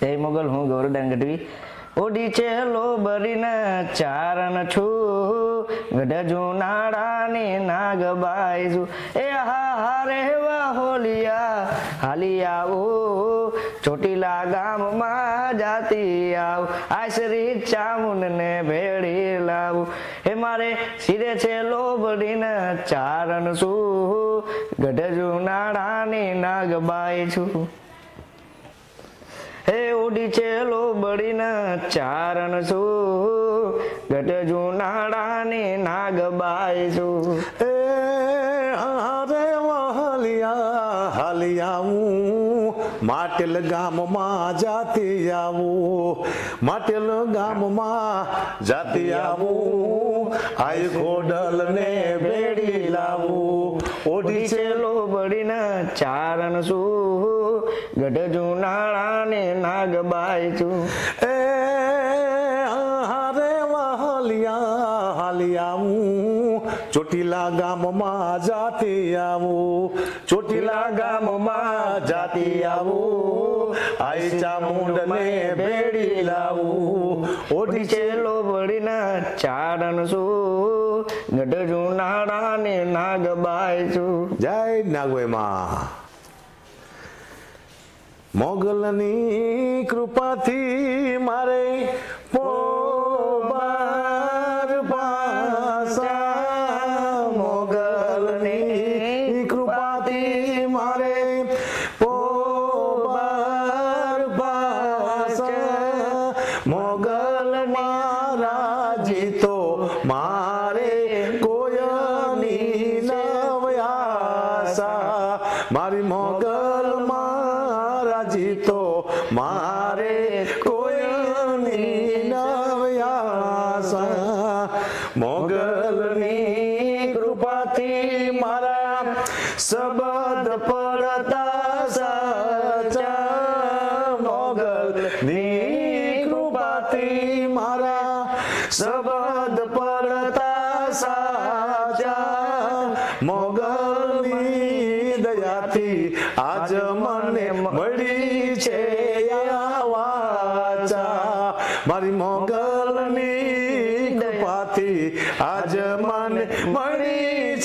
જય મોગલ હું ગૌરદાન ગઢવી ઓડી છે લોબરીને ચારણ છું. ગઢ જુનાળાની નાગ બાયજુ. એ હા હા રે વા હોલિયા હાલી આવો ચોટીલા ગામમાં જાતી આવ. આશરી ચામુંડને ભેળી લાવું. હે મારે સિરે છે લોબરીને ચારણ છું. ગઢ જુનાળાની નાગબાઈ છું હે ઉડી છે બળીના ચારણ છું. ગઢ જુનાળાની નાગબાઈ છું. એ હાલિયા વહલિયા હાલિયાવું માટેલ ગામમાં જાતી આવું. માટેલ ગામમાં જાતી આવું. આય ખોડલ ને બેડી ઉડી છે લોબડીના ચારણ છું ગઢ નાગ બાય છું. એ હારે વહલિયા હાલિયાવું ચોટીલા ગામમાં જાતી આવું. ચોટીલા ગામમાં જાતી આવું. આઈ ચામુંડ ને બેડી લાવું. ઓઢી છે લોબડીના ચારણ છું ગઢ જુનાળાની નાગબાઈ છું. જય નાગવેમાં મોગલની કૃપાથી મારે પોબાર મોગલની કૃપાથી મારે પોબાર મોગલ જીતો તો મારે કોયની નવયાસા? મારી મોગલ મહારાજી તો મારે કોયની નવયાસા? મોગલની કૃપાથી મારા સબદ પડતા સાચા? મોગલની કૃપાથી મારા શબ્દ મોગલની દયાથી આજ મને મળી છે વાચા. મારી મોગલની કૃપાથી આજ મને મળી